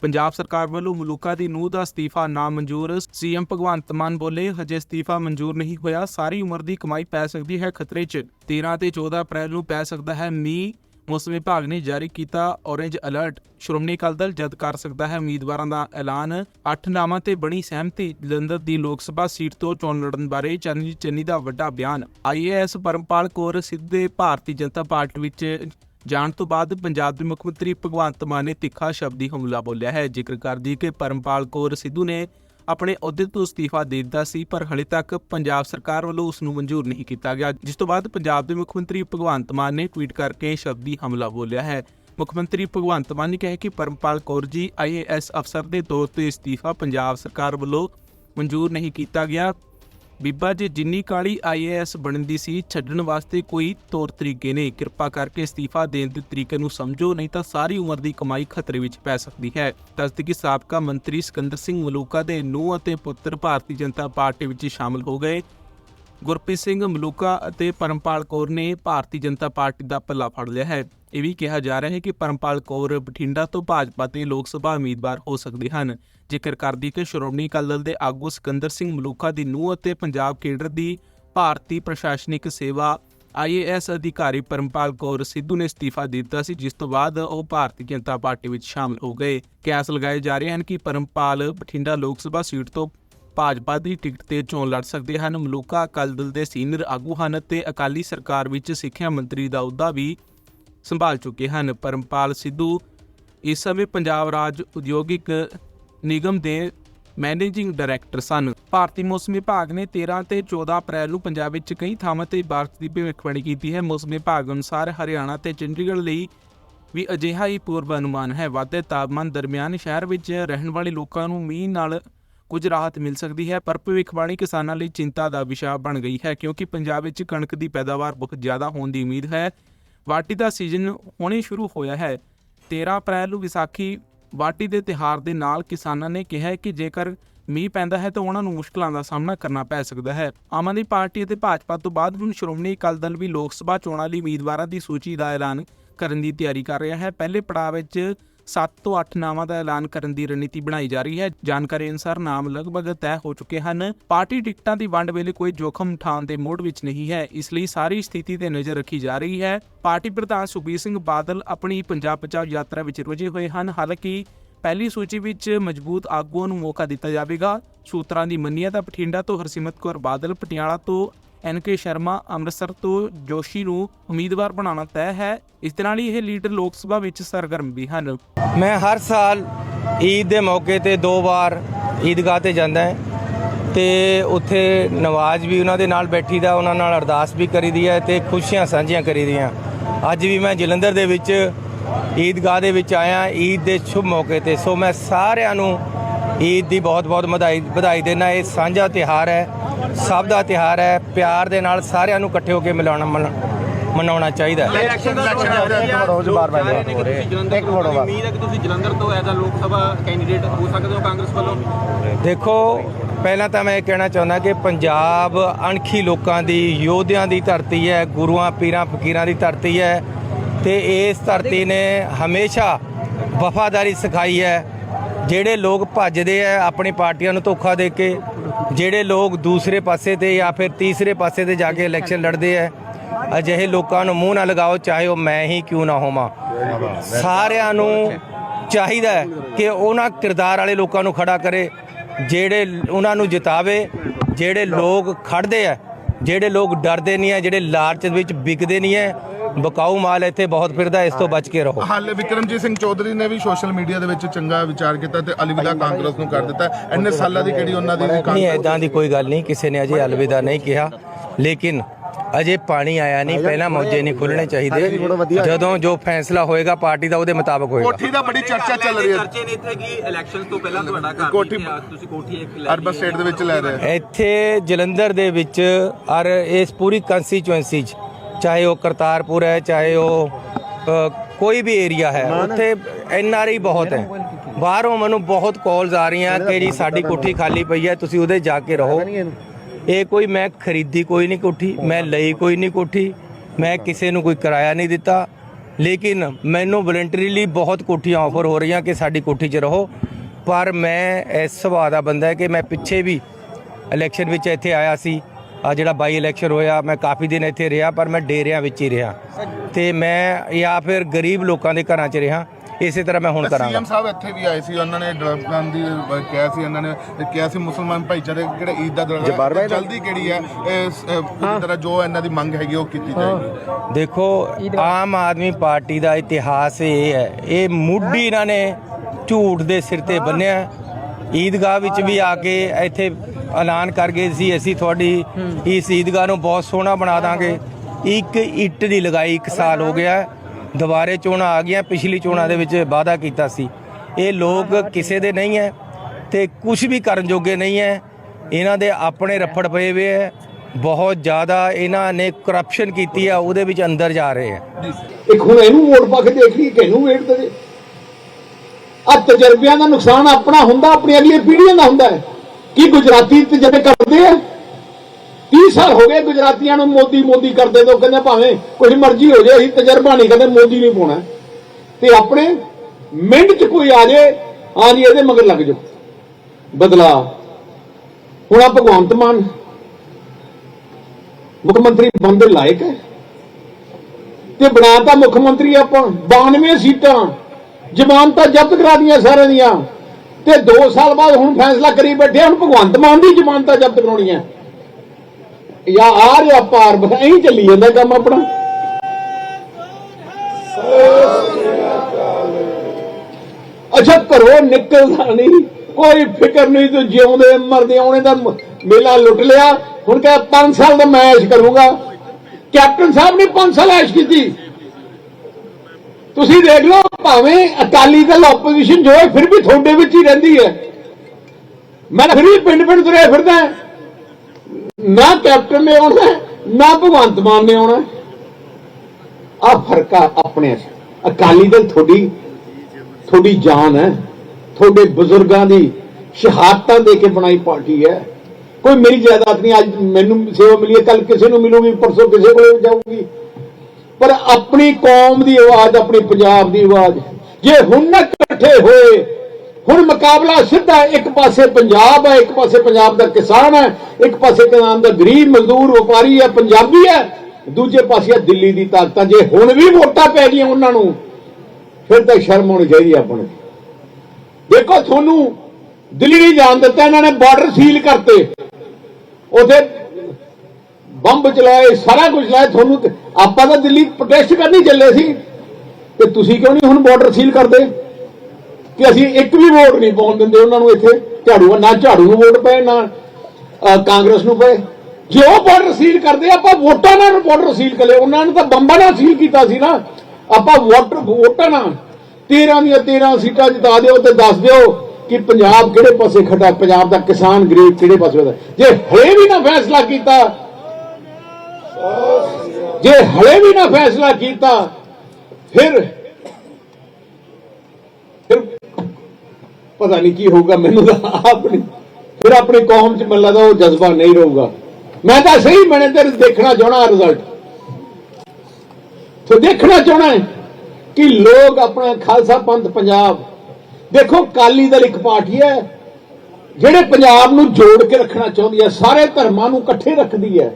ਪੰਜਾਬ ਸਰਕਾਰ ਵੱਲੋਂ ਮਲੂਕਾ ਦੀ ਨੂੰਹ ਦਾ ਅਸਤੀਫਾ ਨਾ ਮਨਜ਼ੂਰ ਸੀਐਮ ਭਗਵੰਤ ਮਾਨ ਬੋਲੇ, ਹਜੇ ਅਸਤੀਫਾ ਮਨਜ਼ੂਰ ਨਹੀਂ ਹੋਇਆ, ਸਾਰੀ ਉਮਰ ਦੀ ਕਮਾਈ ਪੈ ਸਕਦੀ ਹੈ ਖਤਰੇ 'ਚ। 13 ਤੇ 14 ਅਪ੍ਰੈਲ ਨੂੰ ਪੈ ਸਕਦਾ ਹੈ ਮੀਂਹ। ਮੌਸਮ ਵਿਭਾਗ ਨੇ ਜਾਰੀ ਕੀਤਾ ਔਰੇਂਜ ਅਲਰਟ। ਸ਼੍ਰੋਮਣੀ ਅਕਾਲੀ ਦਲ ਜਦ ਕਰ ਸਕਦਾ ਹੈ ਉਮੀਦਵਾਰਾਂ ਦਾ ਐਲਾਨ। ਅੱਠ ਨਾਮਾਂ ਤੇ ਬਣੀ ਸਹਿਮਤੀ, ਜਲੰਧਰ ਦੀ ਲੋਕ ਸਭਾ ਸੀਟ ਤੋਂ ਚੋਣ ਲੜਨ ਬਾਰੇ ਚੰਨੀ ਚੰਨੀ ਦਾ ਵੱਡਾ ਬਿਆਨ। ਆਈਏਐਸ ਪਰਮਪਾਲ ਕੌਰ ਸਿੱਧੇ ਭਾਰਤੀ ਜਨਤਾ ਪਾਰਟੀ ਵਿੱਚ ਜਾਣ ਤੋਂ ਬਾਅਦ ਪੰਜਾਬ ਦੇ ਮੁੱਖ ਮੰਤਰੀ ਭਗਵੰਤ ਮਾਨ ਨੇ ਤਿੱਖਾ ਸ਼ਬਦੀ ਹਮਲਾ ਬੋਲਿਆ ਹੈ। ਜ਼ਿਕਰ ਕਰਦੀ ਕਿ ਪਰਮਪਾਲ ਕੌਰ ਸਿੱਧੂ ਨੇ ਆਪਣੇ ਅਹੁਦੇ ਤੋਂ ਅਸਤੀਫਾ ਦੇ ਦਿੱਤਾ ਸੀ, ਪਰ ਹਲੇ ਤੱਕ ਪੰਜਾਬ ਸਰਕਾਰ ਵੱਲੋਂ ਉਸ ਨੂੰ ਮਨਜ਼ੂਰ ਨਹੀਂ ਕੀਤਾ ਗਿਆ। ਜਿਸ ਤੋਂ ਬਾਅਦ ਪੰਜਾਬ ਦੇ ਮੁੱਖ ਮੰਤਰੀ ਭਗਵੰਤ ਮਾਨ ਨੇ ਟਵੀਟ ਕਰਕੇ ਸ਼ਬਦੀ ਹਮਲਾ ਬੋਲਿਆ ਹੈ। ਮੁੱਖ ਮੰਤਰੀ ਭਗਵੰਤ ਮਾਨ ਨੇ ਕਿਹਾ ਕਿ ਪਰਮਪਾਲ ਕੌਰ ਜੀ ਆਈਏਐਸ ਅਫਸਰ ਦੇ ਤੌਰ ਤੇ ਅਸਤੀਫਾ ਪੰਜਾਬ ਸਰਕਾਰ ਵੱਲੋਂ ਮਨਜ਼ੂਰ ਨਹੀਂ ਕੀਤਾ ਗਿਆ। ਬੀਬਾ ਜੀ, ਜਿੰਨੀ ਕਾਲੀ ਆਈਏਐਸ ਬਣਦੀ ਸੀ, ਛੱਡਣ ਵਾਸਤੇ ਕੋਈ ਤੌਰ ਤਰੀਕੇ ਨਹੀਂ ਕਿਰਪਾ ਕਰਕੇ ਅਸਤੀਫਾ ਦੇਣ ਦੇ ਤਰੀਕੇ ਨੂੰ ਸਮਝੋ, ਨਹੀਂ ਤਾਂ ਸਾਰੀ ਉਮਰ ਦੀ ਕਮਾਈ ਖਤਰੇ ਵਿੱਚ ਪੈ ਸਕਦੀ ਹੈ। ਦੱਸਦੀ ਕਿ ਸਾਬਕਾ ਮੰਤਰੀ ਸਿਕੰਦਰ ਸਿੰਘ ਮਲੂਕਾ ਦੇ ਨੂੰਹ ਅਤੇ ਪੁੱਤਰ ਭਾਰਤੀ ਜਨਤਾ ਪਾਰਟੀ ਵਿੱਚ ਸ਼ਾਮਲ ਹੋ ਗਏ। ਗੁਰਪ੍ਰੀਤ ਸਿੰਘ ਮਲੂਕਾ ਅਤੇ ਪਰਮਪਾਲ ਕੌਰ ਨੇ ਭਾਰਤੀ ਜਨਤਾ ਪਾਰਟੀ ਦਾ ਪੱਲਾ ਫੜ ਲਿਆ ਹੈ। ਇਹ ਵੀ ਕਿਹਾ ਜਾ ਰਿਹਾ ਹੈ ਕਿ ਪਰਮਪਾਲ ਕੌਰ ਬਠਿੰਡਾ ਤੋਂ ਭਾਜਪਾ ਦੇ ਲੋਕ ਸਭਾ ਉਮੀਦਵਾਰ ਹੋ ਸਕਦੇ ਹਨ। ਜ਼ਿਕਰ ਕਰਦੀ ਕਿ ਸ਼੍ਰੋਮਣੀ ਅਕਾਲੀ ਦਲ ਦੇ ਆਗੂ ਸਿਕੰਦਰ ਸਿੰਘ ਮਲੂਕਾ ਦੀ ਨੂੰਹ ਅਤੇ ਪੰਜਾਬ ਕੇਡਰ ਦੀ ਭਾਰਤੀ ਪ੍ਰਸ਼ਾਸਨਿਕ ਸੇਵਾ ਆਈਏਐਸ ਅਧਿਕਾਰੀ ਪਰਮਪਾਲ ਕੌਰ ਸਿੱਧੂ ਨੇ ਅਸਤੀਫਾ ਦਿੱਤਾ ਸੀ, ਜਿਸ ਤੋਂ ਬਾਅਦ ਉਹ ਭਾਰਤੀ ਜਨਤਾ ਪਾਰਟੀ ਵਿੱਚ ਸ਼ਾਮਲ ਹੋ ਗਏ। ਕਿਆਸ ਲਗਾਏ ਜਾ ਰਹੇ ਹਨ ਕਿ ਪਰਮਪਾਲ ਬਠਿੰਡਾ ਲੋਕ ਸਭਾ ਸੀਟ ਤੋਂ ਭਾਜਪਾ ਦੀ ਟਿਕਟ ਤੇ ਚੋਣ ਲੜ ਸਕਦੇ ਹਨ। ਮਲੂਕਾ ਅਕਾਲੀ ਦਲ ਦੇ ਸੀਨੀਅਰ ਆਗੂ ਹਨ ਅਤੇ ਅਕਾਲੀ ਸਰਕਾਰ ਵਿੱਚ ਸਿੱਖਿਆ ਮੰਤਰੀ ਦਾ ਅਹੁਦਾ ਵੀ ਸੰਭਾਲ ਚੁੱਕੇ ਹਨ। ਪਰਮਪਾਲ ਸਿੱਧੂ ਇਸ ਸਮੇਂ ਪੰਜਾਬ ਰਾਜ ਉਦਯੋਗਿਕ ਨਿਗਮ ਦੇ ਮੈਨੇਜਿੰਗ ਡਾਇਰੈਕਟਰ ਸਨ। ਭਾਰਤੀ ਮੌਸਮ ਵਿਭਾਗ ਨੇ 13 ਤੇ 14 ਅਪ੍ਰੈਲ ਨੂੰ ਪੰਜਾਬ ਵਿੱਚ ਕਈ ਥਾਵਾਂ ਤੇ ਬਾਰਿਸ਼ ਦੀ ਭਵਿੱਖਬਾਣੀ ਕੀਤੀ ਹੈ। ਮੌਸਮ ਵਿਭਾਗ ਅਨੁਸਾਰ ਹਰਿਆਣਾ ਤੇ ਚੰਡੀਗੜ੍ਹ ਲਈ ਵੀ ਅਜਿਹਾ ਹੀ ਪੂਰਵ ਅਨੁਮਾਨ ਹੈ। ਵਾਧੇ ਤਾਪਮਾਨ ਦਰਮਿਆਨ ਸ਼ਹਿਰ ਵਿੱਚ ਰਹਿਣ ਵਾਲੇ ਲੋਕਾਂ ਨੂੰ ਮੀਂਹ ਨਾਲ ਕੁਝ ਰਾਹਤ ਮਿਲ ਸਕਦੀ ਹੈ, ਪਰ ਭਵਿੱਖਬਾਣੀ ਕਿਸਾਨਾਂ ਲਈ ਚਿੰਤਾ ਦਾ ਵਿਸ਼ਾ ਬਣ ਗਈ ਹੈ, ਕਿਉਂਕਿ ਪੰਜਾਬ ਵਿੱਚ ਕਣਕ ਦੀ ਪੈਦਾਵਾਰ ਬਹੁਤ ਜ਼ਿਆਦਾ ਹੋਣ ਦੀ ਉਮੀਦ ਹੈ। ਵਾਟੀ ਦਾ ਸੀਜ਼ਨ ਹੁਣੇ ਸ਼ੁਰੂ ਹੋਇਆ ਹੈ। 13 ਅਪ੍ਰੈਲ ਨੂੰ ਵਿਸਾਖੀ ਵਾਟੀ ਦੇ ਤਿਹਾਰ ਦੇ ਨਾਲ ਕਿਸਾਨਾਂ ਨੇ ਕਿਹਾ ਕਿ ਜੇਕਰ ਮੀਂਹ ਪੈਂਦਾ ਹੈ ਤਾਂ ਉਹਨਾਂ ਨੂੰ ਮੁਸ਼ਕਲਾਂ ਦਾ ਸਾਹਮਣਾ ਕਰਨਾ ਪੈ ਸਕਦਾ ਹੈ। ਆਮ ਆਦਮੀ ਪਾਰਟੀ ਅਤੇ ਭਾਜਪਾ ਤੋਂ ਬਾਅਦ ਹੁਣ ਸ਼੍ਰੋਮਣੀ ਅਕਾਲੀ ਦਲ ਵੀ ਲੋਕ ਸਭਾ ਚੋਣਾਂ ਲਈ ਉਮੀਦਵਾਰਾਂ ਦੀ ਸੂਚੀ ਦਾ ਐਲਾਨ ਕਰਨ ਦੀ ਤਿਆਰੀ ਕਰ ਰਿਹਾ ਹੈ। ਪਹਿਲੇ ਪੜਾਅ ਵਿੱਚ 7 ਤੋਂ 8 ਨਾਵਾਂ ਦਾ ਐਲਾਨ ਕਰਨ ਦੀ ਰਣਨੀਤੀ ਬਣਾਈ ਜਾ ਰਹੀ ਹੈ। ਜਾਣਕਾਰੀ ਅਨੁਸਾਰ ਨਾਮ ਲਗਭਗ ਤੈਅ ਹੋ ਚੁੱਕੇ ਹਨ। ਪਾਰਟੀ ਟਿਕਟਾਂ ਦੀ ਵੰਡ ਵੇਲੇ ਕੋਈ ਜੋਖਮ ਉਠਾਉਣ ਦੇ ਮੋੜ ਵਿੱਚ ਨਹੀਂ ਹੈ। ਇਸ ਲਈ ਸਾਰੀ ਸਥਿਤੀ ਤੇ ਨਜ਼ਰ ਰੱਖੀ ਜਾ ਰਹੀ ਹੈ। ਪਾਰਟੀ ਪ੍ਰਧਾਨ ਸੁਖਬੀਰ ਸਿੰਘ ਬਾਦਲ ਆਪਣੀ ਪੰਜਾਬ ਬਚਾਓ ਯਾਤਰਾ ਵਿੱਚ ਰੁੱਝੇ ਹੋਏ ਹਨ। ਹਾਲਾਂਕਿ ਪਹਿਲੀ ਸੂਚੀ ਵਿੱਚ ਮਜ਼ਬੂਤ ਆਗੂਆਂ ਨੂੰ ਮੌਕਾ ਦਿੱਤਾ ਜਾਵੇਗਾ। ਸੂਤਰਾਂ ਦੀ ਮੰਨੀਏ ਤਾਂ ਬਠਿੰਡਾ ਤੋਂ ਹਰਸਿਮਤ ਕੌਰ ਬਾਦਲ, ਪਟਿਆਲਾ ਤੋਂ ਐਨਕੇ ਸ਼ਰਮਾ ਅੰਮ੍ਰਿਤਸਰ ਤੋਂ ਜੋਸ਼ੀ ਨੂੰ ਉਮੀਦਵਾਰ ਬਣਾਉਣਾ ਤੈਅ ਹੈ। ਇਸ ਦੇ ਨਾਲ ਹੀ ਇਹ ਲੀਡਰ ਲੋਕ ਸਭਾ ਵਿੱਚ ਸਰਗਰਮ ਵੀ ਹਨ। ਮੈਂ ਹਰ ਸਾਲ ਈਦ ਦੇ ਮੌਕੇ ਤੇ ਦੋ ਵਾਰ ਈਦਗਾਹ ਤੇ ਜਾਂਦਾ ਹਾਂ ਤੇ ਉੱਥੇ ਨਵਾਜ਼ ਵੀ ਉਹਨਾਂ ਦੇ ਨਾਲ ਬੈਠੀ ਦਾ, ਉਹਨਾਂ ਨਾਲ ਅਰਦਾਸ ਵੀ ਕਰੀ ਦੀ ਹੈ ਤੇ ਖੁਸ਼ੀਆਂ ਸਾਂਝੀਆਂ ਕਰੀ ਦੀਆਂ ਅੱਜ ਵੀ ਮੈਂ ਜਲੰਧਰ ਦੇ ਵਿੱਚ ਈਦਗਾਹ ਦੇ ਵਿੱਚ ਆਇਆ ਈਦ ਦੇ ਸ਼ੁਭ ਮੌਕੇ ਤੇ। ਸੋ ਮੈਂ ਸਾਰਿਆਂ ਨੂੰ ਈਦ ਦੀ ਬਹੁਤ-ਬਹੁਤ ਵਧਾਈ ਵਧਾਈ ਦੇਣਾ ਇਹ ਸਾਂਝਾ ਤਿਹਾਰ ਹੈ। ਸਭ ਦਾ ਤਿਹਾਰ ਹੈ ਪਿਆਰ ਦੇ ਨਾਲ ਸਾਰਿਆਂ ਨੂੰ ਇਕੱਠੇ ਹੋ ਕੇ ਮਿਲਾਉਣਾ ਮਨਾ- ਮਨਾਉਣਾ ਚਾਹੀਦਾ ਹੈ। ਇਲੈਕਸ਼ਨ ਦਾ ਰੋਜ਼ ਬਾਰ ਬਾਰ ਇੱਕ ਫੋਟੋ ਬਾਅਦ ਉਮੀਦ ਹੈ ਕਿ ਤੁਸੀਂ ਜਲੰਧਰ ਤੋਂ ਐਜ਼ ਅ ਲੋਕ ਸਭਾ ਕੈਂਡੀਡੇਟ ਹੋ ਸਕਦੇ ਹੋ ਕਾਂਗਰਸ ਵੱਲੋਂ? ਦੇਖੋ ਪਹਿਲਾਂ ਤਾਂ ਮੈਂ ਇਹ ਕਹਿਣਾ ਚਾਹੁੰਦਾ ਕਿ ਪੰਜਾਬ ਅਣਖੀ ਲੋਕਾਂ ਦੀ ਯੋਧਿਆਂ ਦੀ ਧਰਤੀ ਹੈ ਗੁਰੂਆਂ ਪੀਰਾਂ ਫਕੀਰਾਂ ਦੀ ਧਰਤੀ ਹੈ ਤੇ ਇਸ ਧਰਤੀ ਨੇ ਹਮੇਸ਼ਾ ਵਫਾਦਾਰੀ ਸਿਖਾਈ ਹੈ। ਜਿਹੜੇ ਲੋਕ ਭੱਜਦੇ ਆ ਆਪਣੀ ਪਾਰਟੀਆਂ ਨੂੰ ਧੋਖਾ ਦੇ ਕੇ ਜਿਹੜੇ ਲੋਕ ਦੂਸਰੇ ਪਾਸੇ ਤੇ ਜਾਂ ਫਿਰ ਤੀਸਰੇ ਪਾਸੇ ਤੇ ਜਾ ਕੇ ਇਲੈਕਸ਼ਨ ਲੜਦੇ ਆ ਅਜਿਹੇ ਲੋਕਾਂ ਨੂੰ ਮੂੰਹ ਨਾ ਲਗਾਓ, ਚਾਹੇ ਉਹ ਮੈਂ ਹੀ ਕਿਉਂ ਨਾ ਹੋਵਾਂ। ਸਾਰਿਆਂ ਨੂੰ ਚਾਹੀਦਾ ਹੈ ਕਿ ਉਹਨਾਂ ਕਿਰਦਾਰ ਵਾਲੇ ਲੋਕਾਂ ਨੂੰ ਖੜਾ ਕਰੇ, ਜਿਹੜੇ ਉਹਨਾਂ ਨੂੰ ਜਿਤਾਵੇ, ਜਿਹੜੇ ਲੋਕ ਖੜਦੇ ਆ ਜਿਹੜੇ ਲੋਕ ਡਰਦੇ ਨਹੀਂ ਆ ਜਿਹੜੇ ਲਾਲਚ ਵਿੱਚ ਵਿਕਦੇ ਨਹੀਂ ਹੈ ਬਕਾਊ ਮਾਲ ਇੱਥੇ ਬਹੁਤ ਫਿਰਦਾ ਇਸ ਤੋਂ ਬਚ ਕੇ ਰਹੋ। ਹਾਲੇ ਵਿਕਰਮਜੀਤ ਸਿੰਘ ਚੌਧਰੀ ਨੇ ਵੀ ਸੋਸ਼ਲ ਮੀਡੀਆ ਦੇ ਵਿੱਚ ਚੰਗਾ ਵਿਚਾਰ ਕੀਤਾ ਤੇ ਅਲਵਿਦਾ ਕਾਂਗਰਸ ਨੂੰ ਕਰ ਦਿੱਤਾ। ਇੰਨੇ ਸਾਲਾਂ ਦੀ ਕਿਹੜੀ ਉਹਨਾਂ ਦੀ ਨਹੀਂ ਐਦਾਂ ਦੀ ਕੋਈ ਗੱਲ ਨਹੀਂ ਕਿਸੇ ਨੇ ਅਜੇ ਅਲਵਿਦਾ ਨਹੀਂ ਕਿਹਾ। ਲੇਕਿਨ ਅਜੇ ਪਾਣੀ ਆਇਆ ਨਹੀਂ ਪਹਿਲਾਂ ਮੌਜੇ ਨਹੀਂ ਖੁੱਲਣੇ ਚਾਹੀਦੇ। ਜਦੋਂ ਜੋ ਫੈਸਲਾ ਹੋਏਗਾ ਪਾਰਟੀ ਦਾ ਉਹਦੇ ਮੁਤਾਬਕ ਹੋਏਗਾ। ਕੋਠੀ ਦਾ ਬੜੀ ਚਰਚਾ ਚੱਲ ਰਹੀ ਹੈ। ਚਰਚੇ ਨੇ ਇੱਥੇ ਕਿ ਇਲੈਕਸ਼ਨ ਤੋਂ ਪਹਿਲਾਂ ਤੁਹਾਡਾ ਘਰ ਕੋਠੀ- ਤੁਸੀਂ ਕੋਠੀ ਇੱਕ ਲੈ ਅਰਬਨ ਸਟੇਟ ਦੇ ਵਿੱਚ ਲੈ ਰਹੇ ਇੱਥੇ ਜਲੰਧਰ ਦੇ ਵਿੱਚ ਔਰ ਇਸ ਪੂਰੀ ਕੰਸਟੀਚੁਐਂਸੀ 'ਚ ਚਾਹੇ ਉਹ ਕਰਤਾਰਪੁਰ ਹੈ ਚਾਹੇ ਉਹ ਕੋਈ ਵੀ ਏਰੀਆ ਹੈ ਉੱਥੇ ਐਨ ਆਰ ਆਈ ਬਹੁਤ ਹੈ। ਬਾਹਰੋਂ ਮੈਨੂੰ ਬਹੁਤ ਕਾਲਸ ਆ ਰਹੀਆਂ ਕਿ ਜੀ ਸਾਡੀ ਕੋਠੀ ਖਾਲੀ ਪਈ ਹੈ ਤੁਸੀਂ ਉਹਦੇ ਜਾ ਕੇ ਰਹੋ। ਇਹ ਕੋਈ ਮੈਂ ਖਰੀਦੀ ਕੋਈ ਨਹੀਂ ਕੋਠੀ ਮੈਂ ਲਈ ਕੋਈ ਨਹੀਂ ਕੋਠੀ ਮੈਂ ਕਿਸੇ ਨੂੰ ਕੋਈ ਕਿਰਾਇਆ ਨਹੀਂ ਦਿੱਤਾ। ਲੇਕਿਨ ਮੈਨੂੰ ਵਲੰਟਰੀਲੀ ਬਹੁਤ ਕੋਠੀਆਂ ਆਫਰ ਹੋ ਰਹੀਆਂ ਕਿ ਸਾਡੀ ਕੋਠੀ 'ਚ ਰਹੋ। ਪਰ ਮੈਂ ਇਸ ਸੁਭਾਅ ਦਾ ਬੰਦਾ ਹੈ ਕਿ ਮੈਂ ਪਿੱਛੇ ਵੀ ਇਲੈਕਸ਼ਨ ਵਿੱਚ ਇੱਥੇ ਆਇਆ ਸੀ। ਆ ਜਿਹੜਾ ਬਾਈ ਇਲੈਕਸ਼ਨ ਹੋਇਆ ਮੈਂ ਕਾਫੀ ਦਿਨ ਇੱਥੇ ਰਿਹਾ ਪਰ ਮੈਂ ਡੇਰਿਆਂ ਵਿੱਚ ਹੀ ਰਿਹਾ। ਤੇ ਮੈਂ ਜਾਂ ਫਿਰ ਗਰੀਬ ਲੋਕਾਂ ਦੇ ਘਰਾਂ 'ਚ ਰਿਹਾ। ਇਸੇ ਤਰ੍ਹਾਂ ਮੈਂ ਹੁਣ ਕਰਾਂਗਾ। ਸੀਐਮ ਸਾਹਿਬ ਇੱਥੇ ਵੀ ਆਏ ਸੀ ਉਹਨਾਂ ਨੇ ਡਰਗਾਂ ਦੀ ਕਿਹਾ ਸੀ ਉਹਨਾਂ ਨੇ ਕਿਹਾ ਸੀ ਮੁਸਲਮਾਨ ਭਾਈਚਾਰੇ ਕਿਹੜੇ ਈਦ ਦਾ ਦਰਗਾ ਜਲਦੀ ਕਿਹੜੀ ਹੈ? ਇਸ ਤਰ੍ਹਾਂ ਜੋ ਇਹਨਾਂ ਦੀ ਮੰਗ ਹੈਗੀ ਉਹ ਕੀਤੀ ਜਾਏਗੀ। ਦੇਖੋ ਆਮ ਆਦਮੀ ਪਾਰਟੀ ਦਾ ਇਤਿਹਾਸ ਇਹ ਹੈ। ਇਹ ਮੁੱਢੀ ਇਹਨਾਂ ਨੇ ਝੂਠ ਦੇ ਸਿਰ ਤੇ ਬੰਨਿਆ। ਈਦਗਾਹ ਵਿੱਚ ਵੀ ਆ ਕੇ ਇੱਥੇ ਐਲਾਨ ਕਰ ਗਏ ਸੀ। ਅਸੀਂ ਤੁਹਾਡੀ ਇਸ ਈਦਗਾਹ ਨੂੰ ਬਹੁਤ ਸੋਹਣਾ ਬਣਾ ਦਾਂਗੇ। ਇੱਕ ਇੱਟ ਦੀ ਲਗਾਈ ਇੱਕ ਸਾਲ ਹੋ ਗਿਆ। ਦੁਬਾਰੇ ਚੋਣਾਂ ਆ ਗਈਆਂ। ਪਿਛਲੀ ਚੋਣਾਂ ਦੇ ਵਿੱਚ ਵਾਅਦਾ ਕੀਤਾ ਸੀ। ਇਹ ਲੋਕ ਕਿਸੇ ਦੇ ਨਹੀਂ ਹੈ ਤੇ ਕੁਝ ਵੀ ਕਰਨ ਜੋਗੇ ਨਹੀਂ ਹੈ। ਇਹਨਾਂ ਦੇ ਆਪਣੇ ਰੱਫੜ ਪਏ ਹੋਏ ਹੈ। ਬਹੁਤ ਜ਼ਿਆਦਾ ਇਹਨਾਂ ਨੇ ਕਰਪਸ਼ਨ ਕੀਤੀ ਆ ਉਹਦੇ ਵਿੱਚ ਅੰਦਰ ਜਾ ਰਹੇ ਹੈ। ਇੱਕ ਹੁਣ ਇਹਨੂੰ ਵੋਟ ਪਾ ਕੇ ਦੇਖ ਲਈ ਕਿ ਇਹਨੂੰ ਵੇਟ ਦੇਵੇ। ਆ ਤਜਰਬਿਆਂ ਦਾ ਨੁਕਸਾਨ ਆਪਣਾ ਹੁੰਦਾ ਆਪਣੀ ਅਗਲੀ ਪੀੜ੍ਹੀਆਂ ਦਾ ਹੁੰਦਾ ਹੈ। ਕੀ ਗੁਜਰਾਤੀ ਤਜਰਬੇ ਕਰਦੇ ਆ? 30 ਸਾਲ ਹੋ ਗਏ ਗੁਜਰਾਤੀਆਂ ਨੂੰ ਮੋਦੀ ਮੋਦੀ ਕਰਦੇ ਤੋਂ, ਕਹਿੰਦੇ ਭਾਵੇਂ ਕੋਈ ਮਰਜ਼ੀ ਹੋ ਜਾਏ, ਅਸੀਂ ਤਜਰਬਾ ਨਹੀਂ ਕਹਿੰਦੇ ਮੋਦੀ ਨਹੀਂ ਪਾਉਣਾ। ਤੇ ਆਪਣੇ ਮਿੰਟ 'ਚ ਕੋਈ ਆ ਜਾਏ, ਆ ਜੀ ਇਹਦੇ ਮਗਰ ਲੱਗ ਜਾਓ। ਬਦਲਾ ਹੁਣ ਆ ਭਗਵੰਤ ਮਾਨ। ਮੁੱਖ ਮੰਤਰੀ ਬੰਦੇ ਲਾਇਕ ਹੈ। ਤੇ ਬਣਾਤਾ ਮੁੱਖ ਮੰਤਰੀ ਆਪਾਂ 92 ਸੀਟਾਂ, ਜ਼ਮਾਨਤਾਂ ਜ਼ਬਤ ਕਰਾ ਦੀਆਂ ਸਾਰਿਆਂ ਦੀਆਂ। ਤੇ 2 ਸਾਲ ਬਾਅਦ ਹੁਣ ਫੈਸਲਾ ਕਰੀ ਬੈਠੇ ਹੁਣ ਭਗਵੰਤ ਮਾਨ ਦੀ ਜ਼ਮਾਨਤਾਂ ਜ਼ਬਤ ਕਰਾਉਣੀਆਂ ਜਾਂ ਆ ਰਿਹਾ ਪਾਰ ਬਸ ਐਂ ਚੱਲੀ ਜਾਂਦਾ ਕੰਮ ਆਪਣਾ। ਅੱਛਾ, ਘਰੋਂ ਨਿਕਲਦਾ ਨਹੀਂ, ਕੋਈ ਫਿਕਰ ਨਹੀਂ, ਤੂੰ ਜਿਉਂਦੇ ਮਰਦੇ ਆਉਣੇ ਦਾ ਮੇਲਾ ਲੁੱਟ ਲਿਆ। ਹੁਣ ਕਹੇ 5 ਸਾਲ ਦਾ ਮੈਂ ਐਸ਼ ਕਰੂੰਗਾ? ਕੈਪਟਨ ਸਾਹਿਬ ਨੇ 5 ਸਾਲ ਐਸ਼ ਕੀਤੀ। ਤੁਸੀਂ ਦੇਖ ਲਓ, ਭਾਵੇਂ ਅਕਾਲੀ ਦਲ ਆਪੋਜੀਸ਼ਨ ਜੋ ਹੈ, ਫਿਰ ਵੀ ਤੁਹਾਡੇ ਵਿੱਚ ਹੀ ਰਹਿੰਦੀ ਹੈ। ਮੈਂ ਫਿਰ ਵੀ ਪਿੰਡ ਪਿੰਡ ਤੁਰਿਆ ਫਿਰਦਾ ਨਾ ਕੈਪਟਨ ਨੇ ਆਉਣਾ, ਨਾ ਭਗਵੰਤ ਮਾਨ ਨੇ ਆਉਣਾ। ਆ ਫ਼ਰਕ ਆ ਆਪਣੇ 'ਚ। ਅਕਾਲੀ ਦਲ ਤੁਹਾਡੀ ਤੁਹਾਡੀ ਜਾਨ ਹੈ। ਤੁਹਾਡੇ ਬਜ਼ੁਰਗਾਂ ਦੀ ਸ਼ਹਾਦਤਾਂ ਦੇ ਕੇ ਬਣਾਈ ਪਾਰਟੀ ਹੈ। ਕੋਈ ਮੇਰੀ ਜਾਇਦਾਦ ਨਹੀਂ, ਅੱਜ ਮੈਨੂੰ ਸੇਵਾ ਮਿਲੀ ਹੈ ਕੱਲ ਕਿਸੇ ਨੂੰ ਮਿਲੂਗੀ, ਪਰਸੋਂ ਕਿਸੇ ਕੋਲ ਜਾਊਗੀ। ਪਰ ਆਪਣੀ ਕੌਮ ਦੀ ਆਵਾਜ਼, ਆਪਣੀ ਪੰਜਾਬ ਦੀ ਆਵਾਜ਼। ਜੇ ਹੁਣ ਨਾ ਇਕੱਠੇ ਹੋਏ, ਹੁਣ ਮੁਕਾਬਲਾ ਸਿੱਧਾ ਇੱਕ ਪਾਸੇ ਪੰਜਾਬ ਹੈ, ਇੱਕ ਪਾਸੇ ਪੰਜਾਬ ਦਾ ਕਿਸਾਨ ਹੈ, ਇੱਕ ਪਾਸੇ ਕਿਸਾਨ ਦਾ ਗਰੀਬ ਮਜ਼ਦੂਰ ਵਪਾਰੀ ਹੈ, ਪੰਜਾਬੀ ਹੈ, ਦੂਜੇ ਪਾਸੇ ਹੈ ਦਿੱਲੀ ਦੀ ਤਾਕਤਾਂ। ਜੇ ਹੁਣ ਵੀ ਵੋਟਾਂ ਪੈ ਗਈਆਂ ਉਹਨਾਂ ਨੂੰ, ਫਿਰ ਤਾਂ ਸ਼ਰਮ ਹੋਣੀ ਚਾਹੀਦੀ ਹੈ ਆਪਾਂ ਨੂੰ। ਦੇਖੋ ਤੁਹਾਨੂੰ ਦਿੱਲੀ ਨਹੀਂ ਜਾਣ ਦਿੱਤਾ, ਇਹਨਾਂ ਨੇ ਬਾਰਡਰ ਸੀਲ ਕਰਤੇ। ਉਹਦੇ ਬੰਬ ਚਲਾਏ, ਸਾਰਾ ਕੁਝ ਲਾਇਆ ਤੁਹਾਨੂੰ ਆਪਾਂ ਤਾਂ ਦਿੱਲੀ ਪ੍ਰੋਟੈਸਟ ਕਰਨੀ ਚੱਲੇ ਸੀ। ਤੇ ਤੁਸੀਂ ਕਿਉਂ ਨਹੀਂ ਹੁਣ ਬਾਰਡਰ ਸੀਲ ਕਰਦੇ? ਕਿ ਅਸੀਂ ਇੱਕ ਵੀ ਵੋਟ ਨਹੀਂ ਪਾਉਣ ਦਿੰਦੇ ਉਹਨਾਂ ਨੂੰ ਇੱਥੇ। ਝਾੜੂ ਨਾ ਝਾੜੂ ਨੂੰ ਵੋਟ ਪਏ, ਨਾ ਕਾਂਗਰਸ ਨੂੰ ਪਏ। ਜੇ ਉਹ ਬਾਰਡਰ ਸੀਲ ਕਰਦੇ, ਆਪਾਂ ਵੋਟਾਂ ਨਾਲ ਬਾਰਡਰ ਸੀਲ ਕਰੇ ਉਹਨਾਂ ਨੇ ਤਾਂ ਬੰਬਾਂ ਨਾਲ ਸੀਲ ਕੀਤਾ ਸੀ ਨਾ। ਆਪਾਂ ਵੋਟਰ ਵੋਟਾਂ ਨਾਲ। 13 ਦੀਆਂ 13 ਸੀਟਾਂ ਜਿਤਾ ਦਿਓ ਤੇ ਦੱਸ ਦਿਓ ਕਿ ਪੰਜਾਬ ਕਿਹੜੇ ਪਾਸੇ ਖੜਾ ਪੰਜਾਬ ਦਾ ਕਿਸਾਨ ਗਰੀਬ ਕਿਹੜੇ ਪਾਸੇ ਹੋਦਾ ਜੇ ਹਲੇ ਵੀ ਨਾ ਫੈਸਲਾ ਕੀਤਾ ਜੇ ਹਲੇ ਵੀ ਨਾ ਫੈਸਲਾ ਕੀਤਾ, ਫਿਰ ਫਿਰ ਪਤਾ ਨਹੀਂ ਕੀ ਹੋਊਗਾ ਮੈਨੂੰ ਤਾਂ ਆਪਣੀ ਫਿਰ ਆਪਣੀ ਕੌਮ ਚ ਮੈਨੂੰ ਲੱਗਦਾ ਉਹ ਜਜ਼ਬਾ ਨਹੀਂ ਰਹੂਗਾ। ਮੈਂ ਤਾਂ ਸਹੀ ਮੈਨੇ ਤੇ ਦੇਖਣਾ ਚਾਹਣਾ ਰਿਜ਼ਲਟ ਤੇ ਦੇਖਣਾ ਚਾਹਣਾ ਕਿ ਲੋਕ ਆਪਣਾ ਖਾਲਸਾ ਪੰਥ ਪੰਜਾਬ, ਦੇਖੋ ਕਾਲੀ ਦਲ ਇੱਕ ਪਾਰਟੀ ਹੈ, ਜਿਹੜੇ ਪੰਜਾਬ ਨੂੰ ਜੋੜ ਕੇ ਰੱਖਣਾ ਚਾਹੁੰਦੀ ਹੈ, ਸਾਰੇ ਧਰਮਾਂ ਨੂੰ ਇਕੱਠੇ ਰੱਖਦੀ ਹੈ।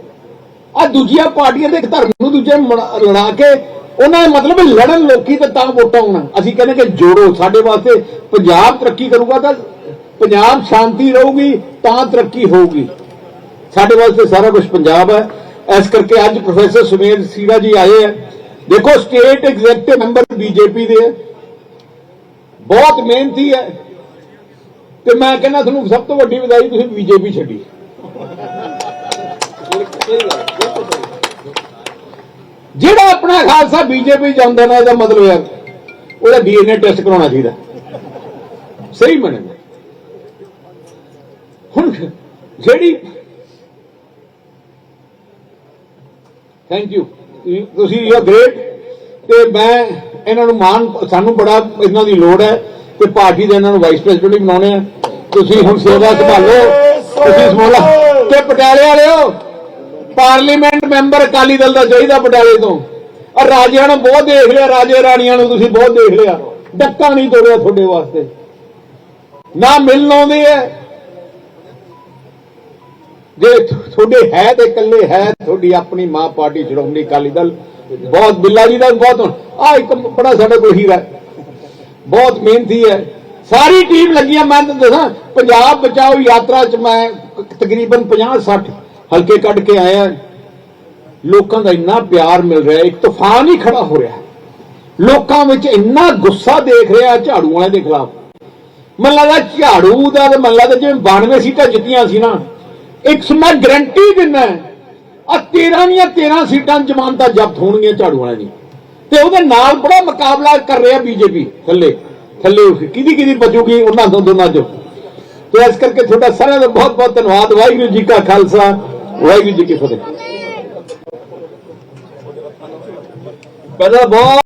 ਆ ਦੂਜੀਆਂ ਪਾਰਟੀਆਂ ਦੇ ਇੱਕ ਧਰਮ ਨੂੰ ਦੂਜੇ ਮੜਾ- ਲੜਾ ਕੇ ਉਹਨਾਂ ਦਾ ਮਤਲਬ ਲੜਨ ਲੋਕੀ ਤੇ ਤਾਂ ਵੋਟਾਂ ਆਉਣਾ ਅਸੀਂ ਕਹਿੰਦੇ ਕਿ ਜੋੜੋ, ਸਾਡੇ ਵਾਸਤੇ ਪੰਜਾਬ ਤਰੱਕੀ ਕਰੂਗਾ ਤਾਂ ਪੰਜਾਬ ਸ਼ਾਂਤੀ ਰਹੂਗੀ, ਤਾਂ ਤਰੱਕੀ ਹੋਊਗੀ। ਸਾਡੇ ਵਾਸਤੇ ਸਾਰਾ ਕੁਝ ਪੰਜਾਬ ਹੈ। ਇਸ ਕਰਕੇ ਅੱਜ ਪ੍ਰੋਫੈਸਰ ਸੁਮੇਰ ਸੀਰਾ ਜੀ ਆਏ ਹੈ। ਦੇਖੋ ਸਟੇਟ ਐਗਜ਼ੈਕਟਿਵ ਮੈਂਬਰ ਬੀਜੇਪੀ ਦੇ ਹੈ। ਬਹੁਤ ਮਿਹਨਤੀ ਹੈ। ਤੇ ਮੈਂ ਕਹਿੰਦਾ, ਤੁਹਾਨੂੰ ਸਭ ਤੋਂ ਵੱਡੀ ਵਧਾਈ ਤੁਸੀਂ ਬੀਜੇਪੀ ਛੱਡੀ ਜਿਹੜਾ ਆਪਣਾ ਖਾਲਸਾ ਬੀਜੇਪੀ ਜਾਂਦਾ ਨਾ, ਇਹਦਾ ਮਤਲਬ ਹੈ ਉਹਦਾ ਡੀਐਨਏ ਟੈਸਟ ਕਰਾਉਣਾ ਚਾਹੀਦਾ। ਸਹੀ ਮੰਨਦੇ ਹੁਣ ਜਿਹੜੀ ਥੈਂਕ ਯੂ ਤੁਸੀਂ ਯੂ ਗ੍ਰੇਟ। ਤੇ ਮੈਂ ਇਹਨਾਂ ਨੂੰ ਮਾਨ ਸਾਨੂੰ ਬੜਾ ਇਹਨਾਂ ਦੀ ਲੋੜ ਹੈ ਤੇ ਪਾਰਟੀ ਦੇ ਇਹਨਾਂ ਨੂੰ ਵਾਈਸ ਪ੍ਰੈਜ਼ੀਡੈਂਟ ਵੀ ਬਣਾਉਣੇ ਆ। ਤੁਸੀਂ ਹੁਣ ਸੇਵਾ ਸੰਭਾਲੋ। ਤੁਸੀਂ ਸਮੋਲਾ ਤੇ ਪਟਿਆਲੇ ਵਾਲਿਓ ਪਾਰਲੀਮੈਂਟ ਮੈਂਬਰ ਅਕਾਲੀ ਦਲ ਦਾ ਚਾਹੀਦਾ ਪਟਿਆਲੇ ਤੋਂ। ਆ ਰਾਜਿਆਂ ਨੂੰ ਬਹੁਤ ਦੇਖ ਲਿਆ, ਰਾਜੇ ਰਾਣੀਆਂ ਨੂੰ ਤੁਸੀਂ ਬਹੁਤ ਦੇਖ ਲਿਆ। ਡੱਕਾ ਨਹੀਂ ਤੋੜਿਆ ਤੁਹਾਡੇ ਵਾਸਤੇ। ਨਾ ਮਿਲਣ ਆਉਂਦੇ ਐ। ਜੇ ਤੁਹਾਡੇ ਹੈ ਤੇ ਇਕੱਲੇ ਹੈ, ਤੁਹਾਡੀ ਆਪਣੀ ਮਾਂ ਪਾਰਟੀ ਸ਼੍ਰੋਮਣੀ ਅਕਾਲੀ ਦਲ। ਬਹੁਤ ਬਿੱਲਾ ਜੀ ਦਾ ਵੀ ਬਹੁਤ ਆ ਇੱਕ ਬੜਾ ਸਾਡਾ ਕੋਈ ਹੀਰਾ ਬਹੁਤ ਮਿਹਨਤੀ ਹੈ। ਸਾਰੀ ਟੀਮ ਲੱਗੀਆਂ ਮੈਂ ਤੁਹਾਨੂੰ ਦੱਸਾਂ, ਪੰਜਾਬ ਬਚਾਓ ਯਾਤਰਾ ਚ ਮੈਂ ਤਕਰੀਬਨ 50 60 ਹਲਕੇ ਕੱਢ ਕੇ ਆਇਆ ਲੋਕਾਂ ਦਾ ਇੰਨਾ ਪਿਆਰ ਮਿਲ ਰਿਹਾ ਇੱਕ ਤੂਫਾਨ ਹੀ ਖੜਾ ਹੋ ਰਿਹਾ ਲੋਕਾਂ ਵਿੱਚ ਇੰਨਾ ਗੁੱਸਾ ਦੇਖ ਰਿਹਾ ਝਾੜੂ ਵਾਲਿਆਂ ਦੇ ਖਿਲਾਫ। ਮੈਨੂੰ ਲੱਗਦਾ ਝਾੜੂ ਦਾ ਤੇ ਮੈਨੂੰ ਲੱਗਦਾ ਜਿਵੇਂ 92 ਸੀਟਾਂ ਜਿੱਤੀਆਂ ਸੀ ਨਾ, ਇੱਕ ਮੈਂ ਗਰੰਟੀ ਦਿੰਦਾ ਆ 13 ਦੀਆਂ 13 ਸੀਟਾਂ ਜ਼ਮਾਨਤਾਂ ਜ਼ਬਤ ਹੋਣਗੀਆਂ ਝਾੜੂ ਵਾਲਿਆਂ ਦੀ। ਤੇ ਉਹਦੇ ਨਾਲ ਬੜਾ ਮੁਕਾਬਲਾ ਕਰ ਰਿਹਾ ਬੀਜੇਪੀ, ਥੱਲੇ ਥੱਲੇ ਕਿਹਦੀ ਕਿਹਦੀ ਬਚੂਗੀ ਉਹਨਾਂ ਤੋਂ ਦੋਨਾਂ ਚੋਂ। ਤੇ ਇਸ ਕਰਕੇ ਤੁਹਾਡਾ ਸਾਰਿਆਂ ਦਾ ਬਹੁਤ ਬਹੁਤ ਧੰਨਵਾਦ। ਵਾਹਿਗੁਰੂ ਜੀ ਕਾ ਖਾਲਸਾ। ਵਾਹਿਗੁਰੂ ਜੀ ਕੀ ਫਤਿਹ ਪਹਿਲਾਂ ਬਹੁਤ